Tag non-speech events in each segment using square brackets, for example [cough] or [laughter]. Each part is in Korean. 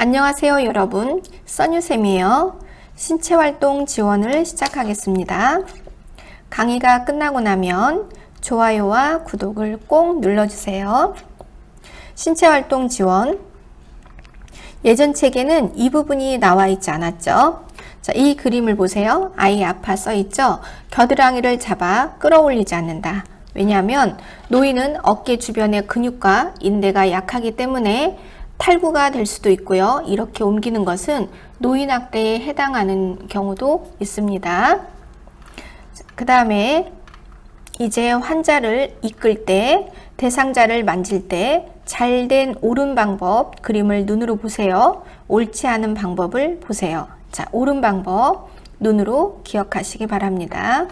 안녕하세요 여러분. 써뉴쌤이에요. 신체활동 지원을 시작하겠습니다. 강의가 끝나고 나면 좋아요와 구독을 꼭 눌러주세요. 신체활동 지원. 예전 책에는 이 부분이 나와 있지 않았죠? 자, 이 그림을 보세요. 아이 아파 써 있죠? 겨드랑이를 잡아 끌어올리지 않는다. 왜냐하면 노인은 어깨 주변의 근육과 인대가 약하기 때문에 탈구가 될 수도 있고요. 이렇게 옮기는 것은 노인학대에 해당하는 경우도 있습니다. 그 다음에 이제 환자를 이끌 때, 대상자를 만질 때 잘된 옳은 방법 그림을 눈으로 보세요. 옳지 않은 방법을 보세요. 자, 옳은 방법 눈으로 기억하시기 바랍니다.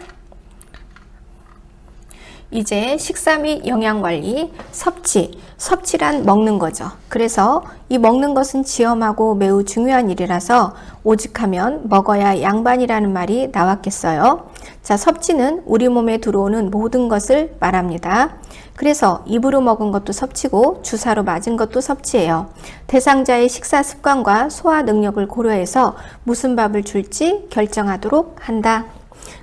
이제 식사 및 영양관리, 섭취, 섭취란 먹는 거죠. 그래서 이 먹는 것은 지엄하고 매우 중요한 일이라서 오직하면 먹어야 양반이라는 말이 나왔겠어요. 자, 섭취는 우리 몸에 들어오는 모든 것을 말합니다. 그래서 입으로 먹은 것도 섭취고 주사로 맞은 것도 섭취예요. 대상자의 식사 습관과 소화 능력을 고려해서 무슨 밥을 줄지 결정하도록 한다.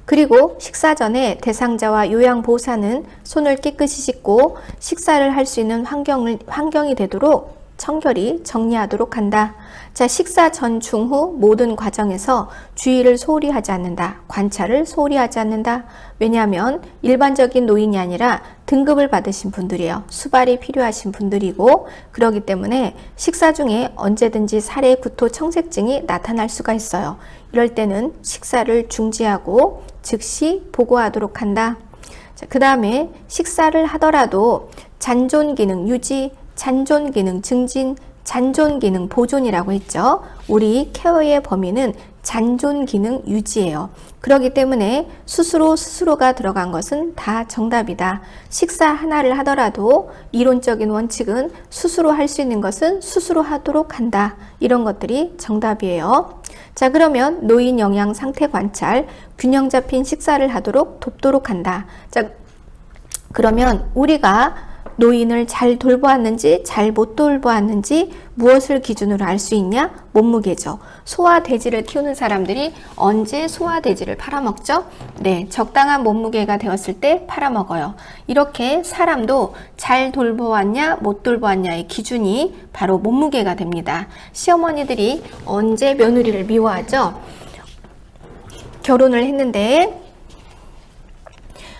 그리고 식사 전에 대상자와 요양보호사는 손을 깨끗이 씻고 식사를 할 수 있는 환경을, 환경이 되도록 청결히 정리하도록 한다. 자, 식사 전, 중, 후 모든 과정에서 주의를 소홀히 하지 않는다. 관찰을 소홀히 하지 않는다. 왜냐하면 일반적인 노인이 아니라 등급을 받으신 분들이에요. 수발이 필요하신 분들이고 그러기 때문에 식사 중에 언제든지 살해, 구토, 청색증이 나타날 수가 있어요. 이럴 때는 식사를 중지하고 즉시 보고하도록 한다. 그 다음에 식사를 하더라도 잔존 기능 유지, 잔존 기능 증진, 잔존 기능 보존이라고 했죠. 우리 케어의 범위는 잔존 기능 유지예요. 그렇기 때문에 스스로 스스로가 들어간 것은 다 정답이다. 식사 하나를 하더라도 이론적인 원칙은 스스로 할 수 있는 것은 스스로 하도록 한다. 이런 것들이 정답이에요. 자, 그러면 노인 영양 상태 관찰, 균형 잡힌 식사를 하도록 돕도록 한다. 자, 그러면 우리가 노인을 잘 돌보았는지 잘 못 돌보았는지 무엇을 기준으로 알 수 있냐? 몸무게죠. 소화돼지를 키우는 사람들이 언제 소화돼지를 팔아먹죠? 네, 적당한 몸무게가 되었을 때 팔아먹어요. 이렇게 사람도 잘 돌보았냐 못 돌보았냐의 기준이 바로 몸무게가 됩니다. 시어머니들이 언제 며느리를 미워하죠? 결혼을 했는데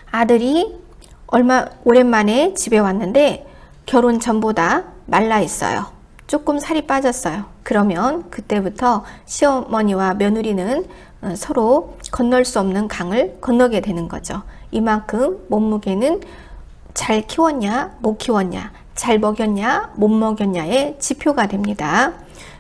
아들이 얼마 오랜만에 집에 왔는데 결혼 전보다 말라 있어요. 조금 살이 빠졌어요. 그러면 그때부터 시어머니와 며느리는 어, 서로 건널 수 없는 강을 건너게 되는 거죠. 이만큼 몸무게는 잘 키웠냐, 못 키웠냐, 잘 먹였냐, 못 먹였냐의 지표가 됩니다.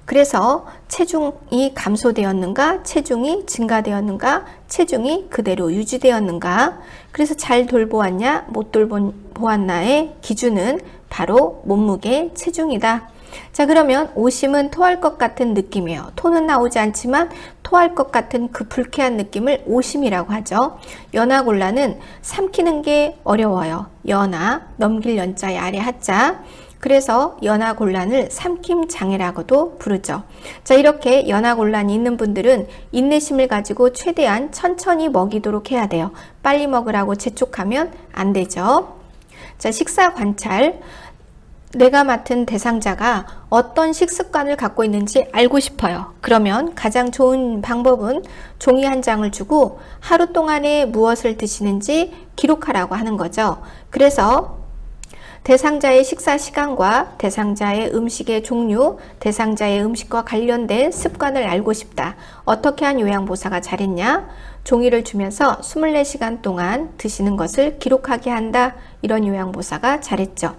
그래서 체중이 감소되었는가, 체중이 증가되었는가, 체중이 그대로 유지되었는가, 그래서 잘 돌보았냐, 못 돌보았나의 기준은 바로 몸무게, 체중이다. 자, 그러면 오심은 토할 것 같은 느낌이에요. 토는 나오지 않지만 토할 것 같은 그 불쾌한 느낌을 오심이라고 하죠. 연하골라는 삼키는 게 어려워요. 연하, 넘길 연자의 아래 하자. 그래서 연하곤란을 삼킴 장애라고도 부르죠. 자, 이렇게 연하곤란이 있는 분들은 인내심을 가지고 최대한 천천히 먹이도록 해야 돼요. 빨리 먹으라고 재촉하면 안 되죠. 자, 식사 관찰. 내가 맡은 대상자가 어떤 식습관을 갖고 있는지 알고 싶어요. 그러면 가장 좋은 방법은 종이 한 장을 주고 하루 동안에 무엇을 드시는지 기록하라고 하는 거죠. 그래서 대상자의 식사 시간과 대상자의 음식의 종류, 대상자의 음식과 관련된 습관을 알고 싶다. 어떻게 한 요양보사가 잘했냐? 종이를 주면서 24시간 동안 드시는 것을 기록하게 한다. 이런 요양보사가 잘했죠.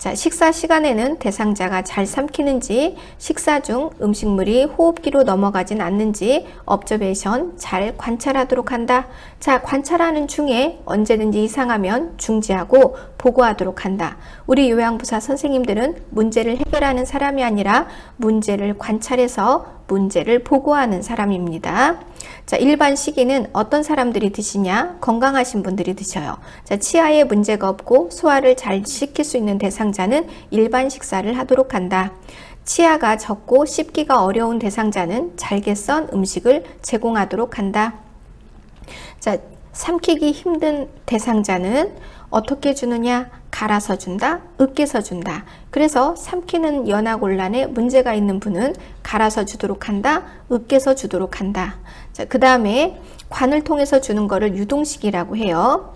자, 식사 시간에는 대상자가 잘 삼키는지, 식사 중 음식물이 호흡기로 넘어가진 않는지 업저베이션 잘 관찰하도록 한다. 자, 관찰하는 중에 언제든지 이상하면 중지하고 보고하도록 한다. 우리 요양부사 선생님들은 문제를 해결하는 사람이 아니라 문제를 관찰해서 문제를 보고하는 사람입니다. 자, 일반 식이는 어떤 사람들이 드시냐? 건강하신 분들이 드셔요. 자, 치아에 문제가 없고 소화를 잘 시킬 수 있는 대상 자는 일반 식사를 하도록 한다. 치아가 적고 씹기가 어려운 대상자는 잘게 썬 음식을 제공하도록 한다. 자, 삼키기 힘든 대상자는 어떻게 주느냐? 갈아서 준다, 으깨서 준다. 그래서 삼키는 연화곤란에 문제가 있는 분은 갈아서 주도록 한다, 으깨서 주도록 한다. 자, 그 다음에 관을 통해서 주는 거를 유동식이라고 해요.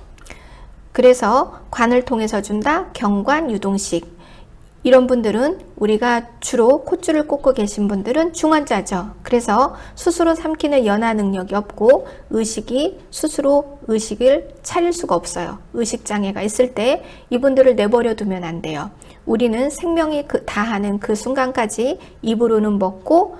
그래서 관을 통해서 준다, 경관 유동식. 이런 분들은 우리가 주로 콧줄을 꽂고 계신 분들은 중환자죠. 그래서 스스로 삼키는 연화 능력이 없고 의식이 스스로 의식을 차릴 수가 없어요. 의식 장애가 있을 때 이분들을 내버려 두면 안 돼요. 우리는 생명이 그, 다하는 그 순간까지 입으로는 먹고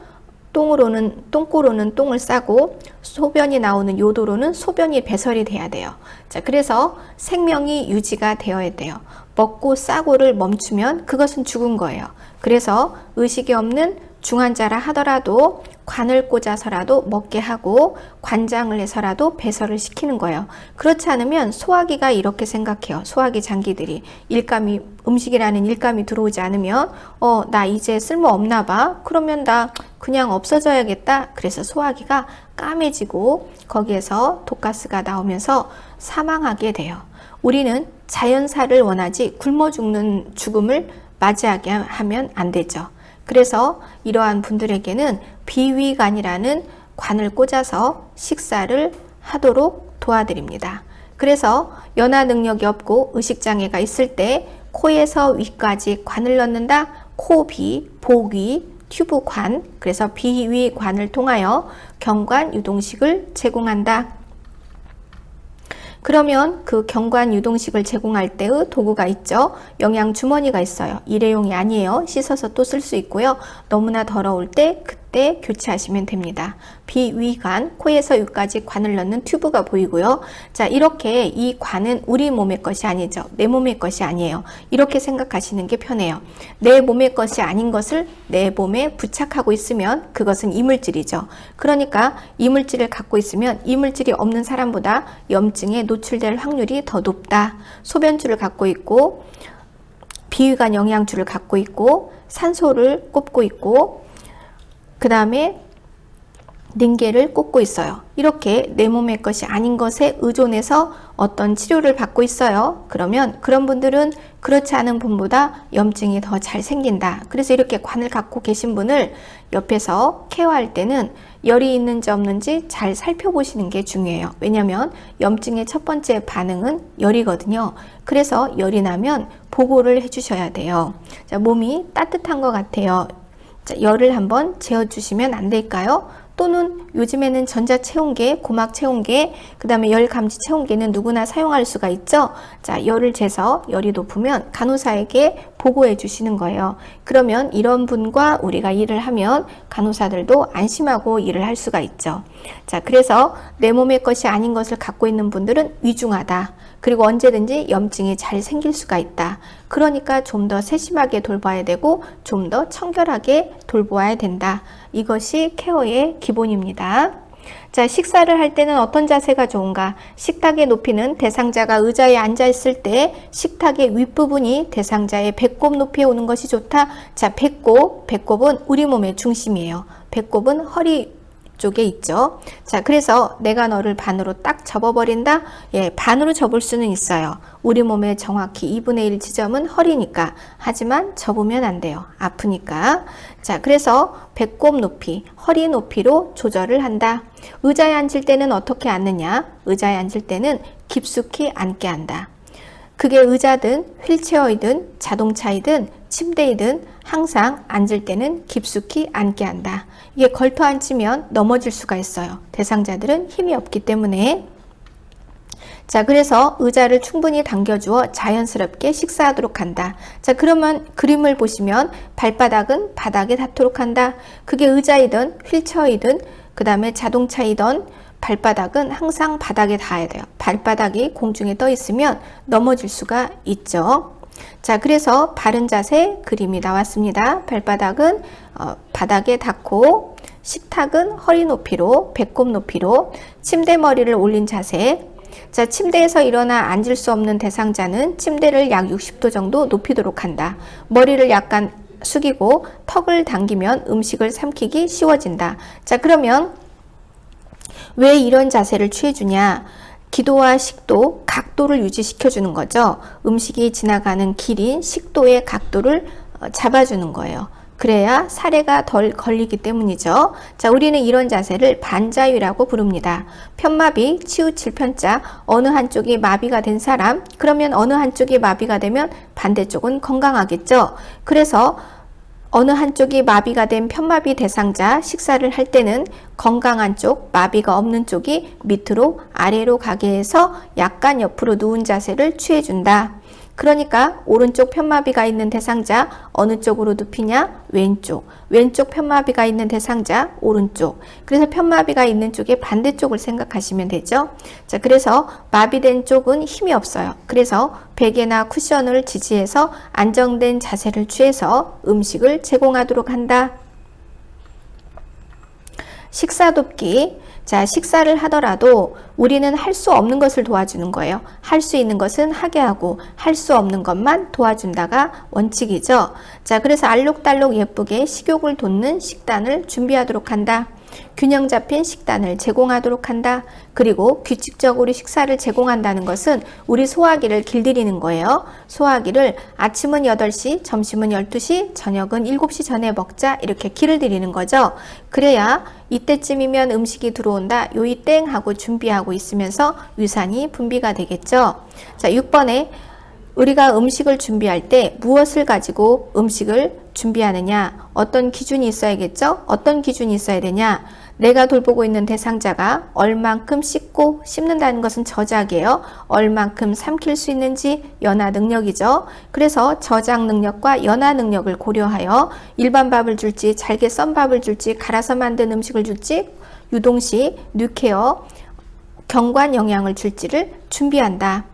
똥으로는 똥꼬로는 똥을 싸고 소변이 나오는 요도로는 소변이 배설이 돼야 돼요. 자, 그래서 생명이 유지가 되어야 돼요. 먹고 싸고를 멈추면 그것은 죽은 거예요. 그래서 의식이 없는 중환자라 하더라도 관을 꽂아서라도 먹게 하고 관장을 해서라도 배설을 시키는 거예요. 그렇지 않으면 소화기가 이렇게 생각해요. 소화기 장기들이 일감이 음식이라는 일감이 들어오지 않으면 어 나 이제 쓸모 없나 봐. 그러면 나 그냥 없어져야겠다. 그래서 소화기가 까매지고 거기에서 독가스가 나오면서 사망하게 돼요. 우리는 자연사를 원하지 굶어 죽는 죽음을 맞이하게 하면 안 되죠. 그래서 이러한 분들에게는 비위관이라는 관을 꽂아서 식사를 하도록 도와드립니다. 그래서 연화 능력이 없고 의식장애가 있을 때 코에서 위까지 관을 넣는다. 코비, 복위, 튜브관, 그래서 비위관을 통하여 경관 유동식을 제공한다. 그러면 그 경관 유동식을 제공할 때의 도구가 있죠. 영양 주머니가 있어요. 일회용이 아니에요. 씻어서 또 쓸 수 있고요. 너무나 더러울 때 그때 교체하시면 됩니다. 비위관, 코에서 위까지 관을 넣는 튜브가 보이고요. 자, 이렇게 이 관은 우리 몸의 것이 아니죠. 내 몸의 것이 아니에요. 이렇게 생각하시는 게 편해요. 내 몸의 것이 아닌 것을 내 몸에 부착하고 있으면 그것은 이물질이죠. 그러니까 이물질을 갖고 있으면 이물질이 없는 사람보다 염증에 노출될 확률이 더 높다. 소변줄을 갖고 있고 비위관 영양줄을 갖고 있고 산소를 꼽고 있고 그 다음에 닝게를 꽂고 있어요. 이렇게 내 몸의 것이 아닌 것에 의존해서 어떤 치료를 받고 있어요. 그러면 그런 분들은 그렇지 않은 분보다 염증이 더 잘 생긴다. 그래서 이렇게 관을 갖고 계신 분을 옆에서 케어할 때는 열이 있는지 없는지 잘 살펴보시는 게 중요해요. 왜냐하면 염증의 첫 번째 반응은 열이거든요. 그래서 열이 나면 보고를 해주셔야 돼요. 자, 몸이 따뜻한 것 같아요. 자, 열을 한번 재어주시면 안 될까요? 또는 요즘에는 전자 체온계, 고막 체온계, 그 다음에 열 감지 체온계는 누구나 사용할 수가 있죠. 자, 열을 재서 열이 높으면 간호사에게 보고해 주시는 거예요. 그러면 이런 분과 우리가 일을 하면 간호사들도 안심하고 일을 할 수가 있죠. 자, 그래서 내 몸의 것이 아닌 것을 갖고 있는 분들은 위중하다. 그리고 언제든지 염증이 잘 생길 수가 있다. 그러니까 좀 더 세심하게 돌봐야 되고 좀 더 청결하게 돌보아야 된다. 이것이 케어의 기본입니다. 자, 식사를 할 때는 어떤 자세가 좋은가? 식탁의 높이는 대상자가 의자에 앉아 있을 때 식탁의 윗부분이 대상자의 배꼽 높이에 오는 것이 좋다. 자, 배꼽, 배꼽은 우리 몸의 중심이에요. 배꼽은 허리 쪽에 있죠. 자, 그래서 내가 너를 반으로 딱 접어버린다? 예, 반으로 접을 수는 있어요. 우리 몸의 정확히 2분의 1 지점은 허리니까. 하지만 접으면 안 돼요. 아프니까. 자, 그래서 배꼽 높이, 허리 높이로 조절을 한다. 의자에 앉을 때는 어떻게 앉느냐? 의자에 앉을 때는 깊숙이 앉게 한다. 그게 의자든 휠체어이든 자동차이든 침대이든 항상 앉을 때는 깊숙이 앉게 한다. 이게 걸터 앉으면 넘어질 수가 있어요. 대상자들은 힘이 없기 때문에. 자, 그래서 의자를 충분히 당겨주어 자연스럽게 식사하도록 한다. 자, 그러면 그림을 보시면 발바닥은 바닥에 닿도록 한다. 그게 의자이든 휠체어이든 그 다음에 자동차이든 발바닥은 항상 바닥에 닿아야 돼요. 발바닥이 공중에 떠 있으면 넘어질 수가 있죠. 자, 그래서 바른 자세 그림이 나왔습니다. 발바닥은 어, 바닥에 닿고 식탁은 허리 높이로, 배꼽 높이로, 침대 머리를 올린 자세. 자, 침대에서 일어나 앉을 수 없는 대상자는 침대를 약 60도 정도 높이도록 한다. 머리를 약간 숙이고 턱을 당기면 음식을 삼키기 쉬워진다. 자, 그러면 왜 이런 자세를 취해주냐? 기도와 식도, 각도를 유지시켜 주는 거죠. 음식이 지나가는 길인 식도의 각도를 어, 잡아주는 거예요. 그래야 사례가 덜 걸리기 때문이죠. 자, 우리는 이런 자세를 반자유라고 부릅니다. 편마비, 치우칠 편자, 어느 한쪽이 마비가 된 사람, 그러면 어느 한쪽이 마비가 되면 반대쪽은 건강하겠죠. 그래서 어느 한쪽이 마비가 된 편마비 대상자 식사를 할 때는 건강한 쪽, 마비가 없는 쪽이 밑으로 아래로 가게 해서 약간 옆으로 누운 자세를 취해준다. 그러니까 오른쪽 편마비가 있는 대상자 어느 쪽으로 눕히냐? 왼쪽. 왼쪽 편마비가 있는 대상자 오른쪽. 그래서 편마비가 있는 쪽의 반대쪽을 생각하시면 되죠. 자, 그래서 마비된 쪽은 힘이 없어요. 그래서 베개나 쿠션을 지지해서 안정된 자세를 취해서 음식을 제공하도록 한다. 식사 돕기. 자, 식사를 하더라도 우리는 할 수 없는 것을 도와주는 거예요. 할 수 있는 것은 하게 하고 할 수 없는 것만 도와준다가 원칙이죠. 자, 그래서 알록달록 예쁘게 식욕을 돋는 식단을 준비하도록 한다. 균형 잡힌 식단을 제공하도록 한다. 그리고 규칙적으로 식사를 제공한다는 것은 우리 소화기를 길들이는 거예요. 소화기를 아침은 8시, 점심은 12시, 저녁은 7시 전에 먹자 이렇게 길을 들이는 거죠. 그래야 이때쯤이면 음식이 들어온다. 요이 땡 하고 준비하고 있으면서 유산이 분비가 되겠죠. 자, 6번에 우리가 음식을 준비할 때 무엇을 가지고 음식을 준비하느냐? 어떤 기준이 있어야겠죠? 어떤 기준이 있어야 되냐? 내가 돌보고 있는 대상자가 얼만큼 씹고 씹는다는 것은 저작이에요. 얼만큼 삼킬 수 있는지 연화 능력이죠. 그래서 저작 능력과 연화 능력을 고려하여 일반 밥을 줄지 잘게 썬 밥을 줄지 갈아서 만든 음식을 줄지 유동식, 뉴케어, 경관 영양을 줄지를 준비한다.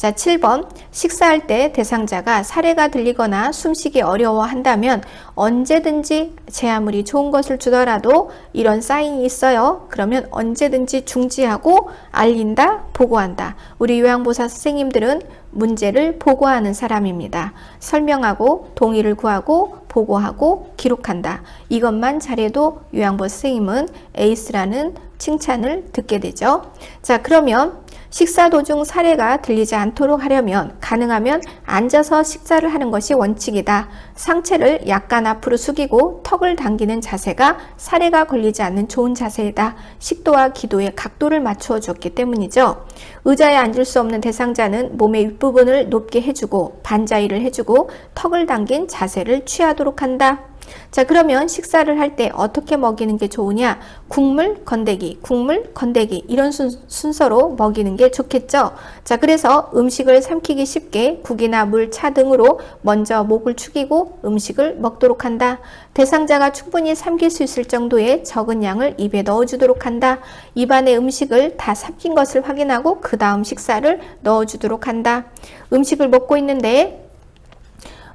자, 7번. 식사할 때 대상자가 사례가 들리거나 숨쉬기 어려워 한다면 언제든지 제 아무리 좋은 것을 주더라도 이런 사인이 있어요. 그러면 언제든지 중지하고 알린다, 보고한다. 우리 요양보사 선생님들은 문제를 보고하는 사람입니다. 설명하고 동의를 구하고 보고하고 기록한다. 이것만 잘해도 요양보 선생님은 에이스라는 칭찬을 듣게 되죠. 자, 그러면 식사 도중 사례가 들리지 않도록 하려면 가능하면 앉아서 식사를 하는 것이 원칙이다. 상체를 약간 앞으로 숙이고 턱을 당기는 자세가 사례가 걸리지 않는 좋은 자세이다. 식도와 기도의 각도를 맞추어 줬기 때문이죠. 의자에 앉을 수 없는 대상자는 몸의 윗부분을 높게 해주고 반자위를 해주고 턱을 당긴 자세를 취하도록 한다. 자, 그러면 식사를 할 때 어떻게 먹이는 게 좋으냐? 국물, 건더기, 국물, 건더기 이런 순, 순서로 먹이는 게 좋겠죠. 자, 그래서 음식을 삼키기 쉽게 국이나 물, 차 등으로 먼저 목을 축이고 음식을 먹도록 한다. 대상자가 충분히 삼킬 수 있을 정도의 적은 양을 입에 넣어주도록 한다. 입안에 음식을 다 삼킨 것을 확인하고 그 다음 식사를 넣어주도록 한다. 음식을 먹고 있는데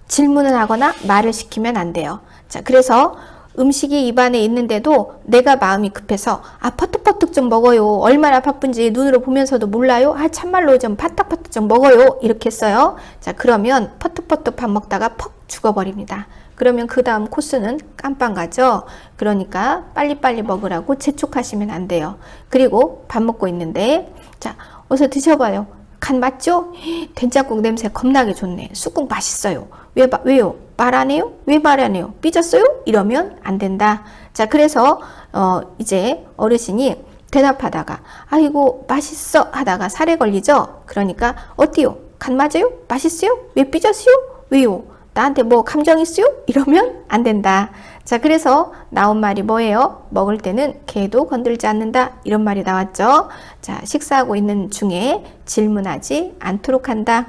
질문을 하거나 말을 시키면 안 돼요. 자, 그래서 음식이 입안에 있는데도 내가 마음이 급해서 아 퍼뜩퍼뜩 좀 먹어요. 얼마나 바쁜지 눈으로 보면서도 몰라요. 아 참말로 좀 파딱파딱 좀 먹어요. 이렇게 했어요. 자, 그러면 퍼뜩퍼뜩 밥 먹다가 퍽 죽어버립니다. 그러면 그 다음 코스는 깜빵 가죠. 그러니까 빨리빨리 먹으라고 재촉하시면 안 돼요. 그리고 밥 먹고 있는데 자, 어서 드셔봐요. 간 맞죠? [gasps] 된장국 냄새 겁나게 좋네. 쑥국 맛있어요. 왜, 왜요? 말 안 해요? 왜 말 안 해요? 삐졌어요? 이러면 안 된다. 자, 그래서, 어, 이제 어르신이 대답하다가, 아이고, 맛있어 하다가 살에 걸리죠? 그러니까, 어때요? 간 맞아요? 맛있어요? 왜 삐졌어요? 왜요? 나한테 뭐 감정 있어요? 이러면 안 된다. 자, 그래서 나온 말이 뭐예요? 먹을 때는 개도 건들지 않는다. 이런 말이 나왔죠. 자, 식사하고 있는 중에 질문하지 않도록 한다.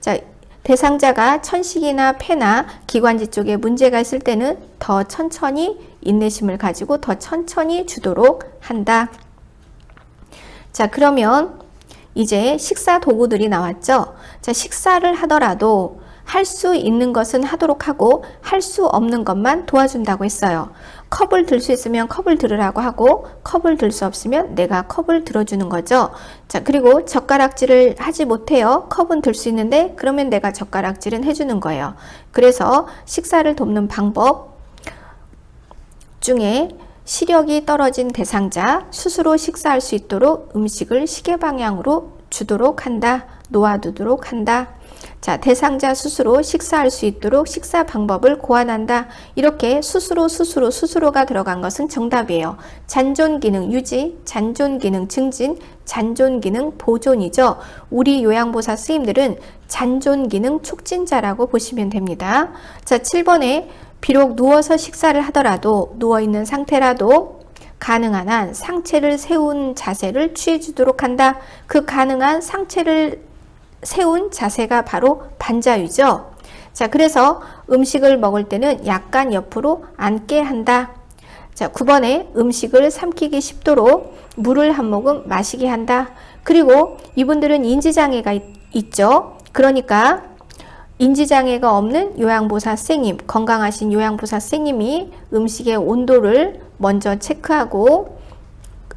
자, 대상자가 천식이나 폐나 기관지 쪽에 문제가 있을 때는 더 천천히 인내심을 가지고 더 천천히 주도록 한다. 자, 그러면 이제 식사 도구들이 나왔죠. 자, 식사를 하더라도 할 수 있는 것은 하도록 하고 할 수 없는 것만 도와준다고 했어요. 컵을 들 수 있으면 컵을 들으라고 하고 컵을 들 수 없으면 내가 컵을 들어주는 거죠. 자, 그리고 젓가락질을 하지 못해요. 컵은 들 수 있는데 그러면 내가 젓가락질은 해주는 거예요. 그래서 식사를 돕는 방법 중에 시력이 떨어진 대상자 스스로 식사할 수 있도록 음식을 시계 방향으로 주도록 한다. 놓아두도록 한다. 자, 대상자 스스로 식사할 수 있도록 식사 방법을 고안한다. 이렇게 스스로 스스로 스스로가 들어간 것은 정답이에요. 잔존 기능 유지, 잔존 기능 증진, 잔존 기능 보존이죠. 우리 요양보사 스님들은 잔존 기능 촉진자라고 보시면 됩니다. 자, 7번에 비록 누워서 식사를 하더라도 누워 있는 상태라도 가능한 한 상체를 세운 자세를 취해 주도록 한다. 그 가능한 상체를 세운 자세가 바로 반자유죠. 자, 그래서 음식을 먹을 때는 약간 옆으로 앉게 한다. 자, 9번에 음식을 삼키기 쉽도록 물을 한 모금 마시게 한다. 그리고 이분들은 인지장애가 있, 있죠. 그러니까 인지장애가 없는 요양보사 선생님, 건강하신 요양보사 선생님이 음식의 온도를 먼저 체크하고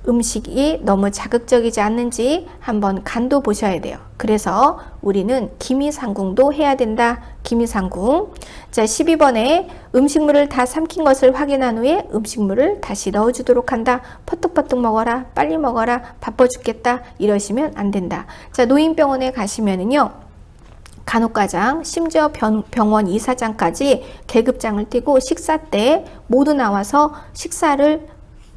음식이 너무 자극적이지 않는지 한번 간도 보셔야 돼요. 그래서 우리는 기미상궁도 해야 된다. 기미상궁. 자, 12번에 음식물을 다 삼킨 것을 확인한 후에 음식물을 다시 넣어주도록 한다. 퍼뜩퍼뜩 먹어라. 빨리 먹어라. 바빠 죽겠다. 이러시면 안 된다. 자, 노인병원에 가시면은요. 간호과장, 심지어 병 원 이사장까지 계급장을 띄고 식사 때 모두 나와서 식사를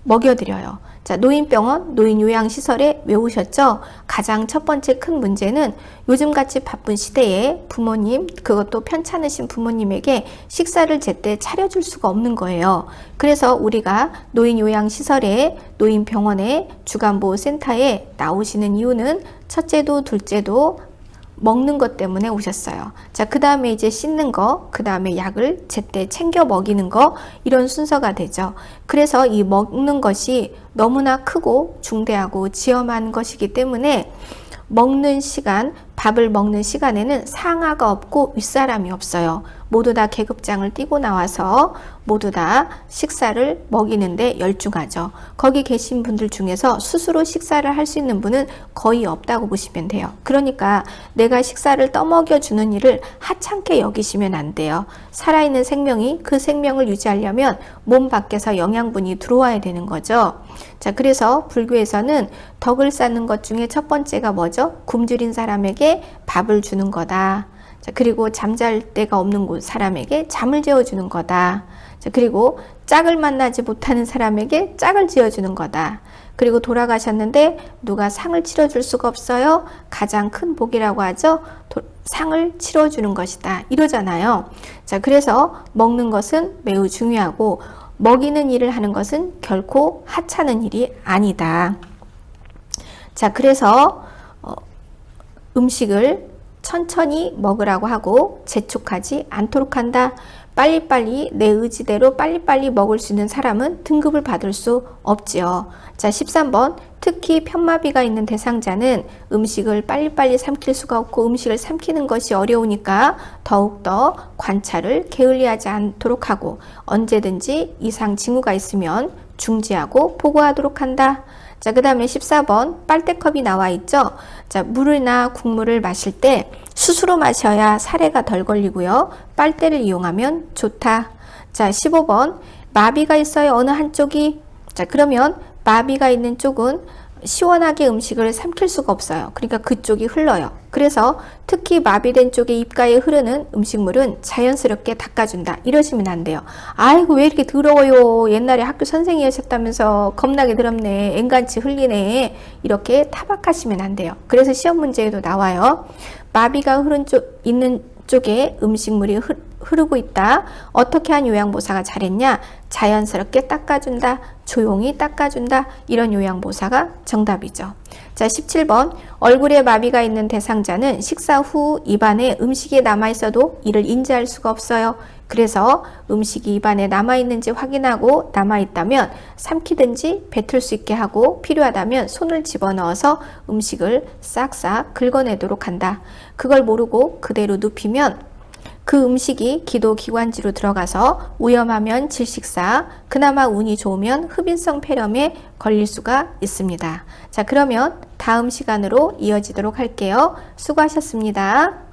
먹여드려요. 자, 노인병원, 노인요양시설에 외우셨죠? 가장 첫 번째 큰 문제는 요즘같이 바쁜 시대에 부모님, 그것도 편찮으신 부모님에게 식사를 제때 차려줄 수가 없는 거예요. 그래서 우리가 노인요양시설에, 노인병원에, 주간보호센터에 나오시는 이유는 첫째도 둘째도 먹는 것 때문에 오셨어요. 자, 그 다음에 이제 씻는 거, 그 다음에 약을 제때 챙겨 먹이는 거, 이런 순서가 되죠. 그래서 이 먹는 것이 너무나 크고 중대하고 지엄한 것이기 때문에 먹는 시간, 밥을 먹는 시간에는 상하가 없고 윗사람이 없어요. 모두 다 계급장을 띄고 나와서 모두 다 식사를 먹이는데 열중하죠. 거기 계신 분들 중에서 스스로 식사를 할 수 있는 분은 거의 없다고 보시면 돼요. 그러니까 내가 식사를 떠먹여 주는 일을 하찮게 여기시면 안 돼요. 살아있는 생명이 그 생명을 유지하려면 몸 밖에서 영양분이 들어와야 되는 거죠. 자, 그래서 불교에서는 덕을 쌓는 것 중에 첫 번째가 뭐죠? 굶주린 사람에게 밥을 주는 거다. 자, 그리고 잠잘 데가 없는 곳 사람에게 잠을 재워주는 거다. 자, 그리고 짝을 만나지 못하는 사람에게 짝을 지어주는 거다. 그리고 돌아가셨는데 누가 상을 치러줄 수가 없어요. 가장 큰 복이라고 하죠. 도, 상을 치러주는 것이다. 이러잖아요. 자, 그래서 먹는 것은 매우 중요하고 먹이는 일을 하는 것은 결코 하찮은 일이 아니다. 자, 그래서 어, 음식을 천천히 먹으라고 하고 재촉하지 않도록 한다. 빨리빨리 내 의지대로 빨리빨리 먹을 수 있는 사람은 등급을 받을 수 없지요. 자, 13번. 특히 편마비가 있는 대상자는 음식을 빨리빨리 삼킬 수가 없고 음식을 삼키는 것이 어려우니까 더욱더 관찰을 게을리하지 않도록 하고 언제든지 이상 징후가 있으면 중지하고 보고하도록 한다. 자, 그 다음에 14번 빨대컵이 나와 있죠. 자, 물이나 국물을 마실 때 스스로 마셔야 사례가 덜 걸리고요. 빨대를 이용하면 좋다. 자, 15번 마비가 있어요. 어느 한쪽이 자, 그러면 마비가 있는 쪽은 시원하게 음식을 삼킬 수가 없어요. 그러니까 그쪽이 흘러요. 그래서 특히 마비된 쪽에 입가에 흐르는 음식물은 자연스럽게 닦아준다. 이러시면 안 돼요. 아이고, 왜 이렇게 더러워요? 옛날에 학교 선생님이셨다면서 겁나게 더럽네. 앵간치 흘리네. 이렇게 타박하시면 안 돼요. 그래서 시험 문제에도 나와요. 마비가 흐른 쪽, 있는 쪽에 음식물이 흐, 흐르고 있다. 어떻게 한 요양보사가 잘했냐? 자연스럽게 닦아준다. 조용히 닦아준다. 이런 요양보사가 정답이죠. 자, 17번. 얼굴에 마비가 있는 대상자는 식사 후 입안에 음식이 남아있어도 이를 인지할 수가 없어요. 그래서 음식이 입안에 남아있는지 확인하고 남아있다면 삼키든지 뱉을 수 있게 하고 필요하다면 손을 집어넣어서 음식을 싹싹 긁어내도록 한다. 그걸 모르고 그대로 눕히면 그 음식이 기도 기관지로 들어가서 위험하면 질식사, 그나마 운이 좋으면 흡인성 폐렴에 걸릴 수가 있습니다. 자, 그러면 다음 시간으로 이어지도록 할게요. 수고하셨습니다.